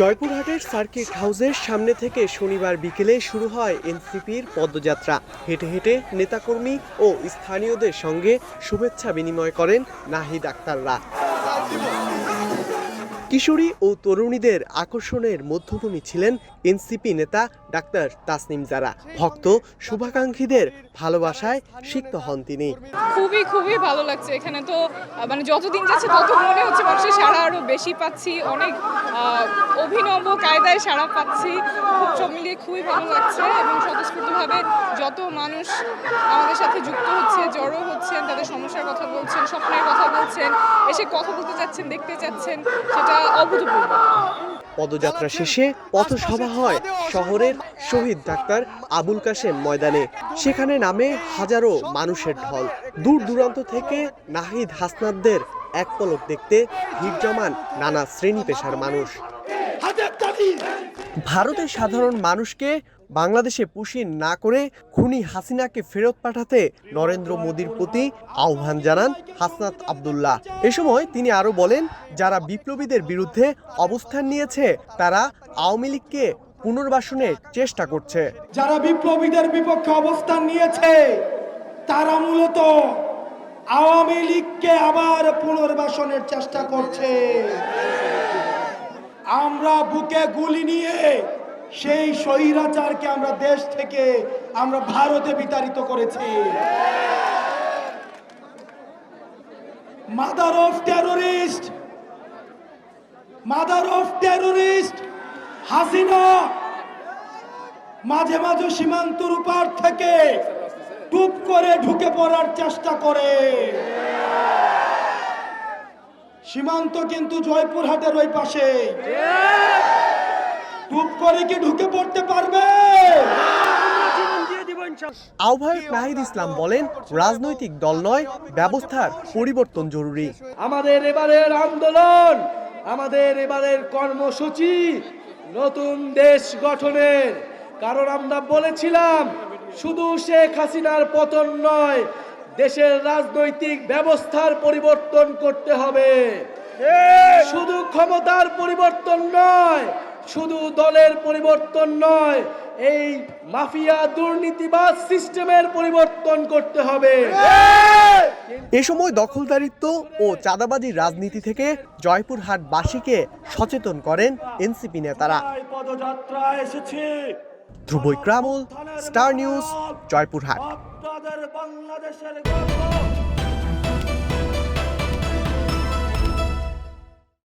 জয়পুরহাটের সার্কিট হাউসের সামনে থেকে শনিবার বিকেলে শুরু হয় এনসিপির পদযাত্রা। হেঁটে হেঁটে নেতাকর্মী ও স্থানীয়দের সঙ্গে শুভেচ্ছা বিনিময় করেন নাহিদ আক্তাররা। কিশোরী ও তরুণীদের আকর্ষণের মধ্যভূমি ছিলেন এনসিপি নেতা ডাক্তার তাসনিম জারা। ভক্ত, শুভাকাঙ্ক্ষীদের ভালোবাসায় সিক্ত হন তিনি। খুবই খুবই ভালো লাগছে এখানে তো মানে যতদিন যাচ্ছে তত মনে হচ্ছে মানুষের সাড়া আরও বেশি পাচ্ছি, অনেক অভিনব কায়দায় সাড়া পাচ্ছি। খুব সব মিলিয়ে খুবই ভালো লাগছে এবং স্বতঃস্ফূর্তভাবে যত মানুষ আমাদের সাথে যুক্ত হচ্ছে, জড়ো হচ্ছেন, তাদের সমস্যার কথা বলছেন, স্বপ্নের কথা বলছেন, এসে কথা বলতে চাচ্ছেন দেখতে চাচ্ছেন সেটা অভূতপূর্ব। পদযাত্রা শেষে পথসভা হয় শহরের শহীদ ডাক্তার আবুল কাশেম ময়দানে। সেখানে নামে হাজারো মানুষের ঢল। দূর দূরান্ত থেকে নাহিদ হাসনাদদের এক পলক দেখতে ভিড় জমান নানা শ্রেণি পেশার মানুষ। ভারতের সাধারণ মানুষকে বাংলাদেশে পুষিয়ে না করে খুনি হাসিনাকে ফেরত পাঠাতে নরেন্দ্র মোদীর প্রতি আহ্বান জানান হাসনাত আবদুল্লাহ। এ সময় তিনি আরও বলেন, যারা বিপ্লবীদের বিরুদ্ধে অবস্থান নিয়েছে, তারা আওয়ামী লীগকে পুনর্বাসনের চেষ্টা করছে। যারা বিপ্লবীদের বিপক্ষে অবস্থান নিয়েছে, তারা মূলত আওয়ামী লীগকে আবার পুনর্বাসনের চেষ্টা করছে। আমরা বুকে গুলি নিয়ে সেই স্বৈরাচারকে আমরা দেশ থেকে আমরা ভারতে বিতাড়িত করেছি। Mother of terrorist mother of terrorist Hasina. মাঝে মাঝে সীমান্তর উপার থেকে টুপ করে ঢুকে পড়ার চেষ্টা করে। সীমান্ত কিন্তু জয়পুরহাটের ওই পাশে টুপ করে কি ঢুকে পড়তে পারবে। আহ্বায়ক নাহিদ ইসলাম বলেন রাজনৈতিক দল নয় ব্যবস্থার পরিবর্তন জরুরি। আমাদের এবারের আন্দোলন আমাদের এবারের কর্মসূচি নতুন দেশ গঠনের। কারণ আমরা বলেছিলাম শুধু শেখ হাসিনার পতন নয় দেশের রাজনৈতিক ব্যবস্থার পরিবর্তন করতে হবে। শুধু ক্ষমতার পরিবর্তন নয় শুধু দলের পরিবর্তন নয় এই মাফিয়া দুর্নীতিবাদ সিস্টেমের পরিবর্তন করতে হবে। এ সময় দখলদারিত্ব ও চাঁদাবাজির রাজনীতি থেকে জয়পুরহাটবাসীকে সচেতন করেন এনসিপি নেতারা। পদযাত্রা এসেছে? Dhruba Ikramul star news Joypurhat. বাংলাদেশের গর্ব।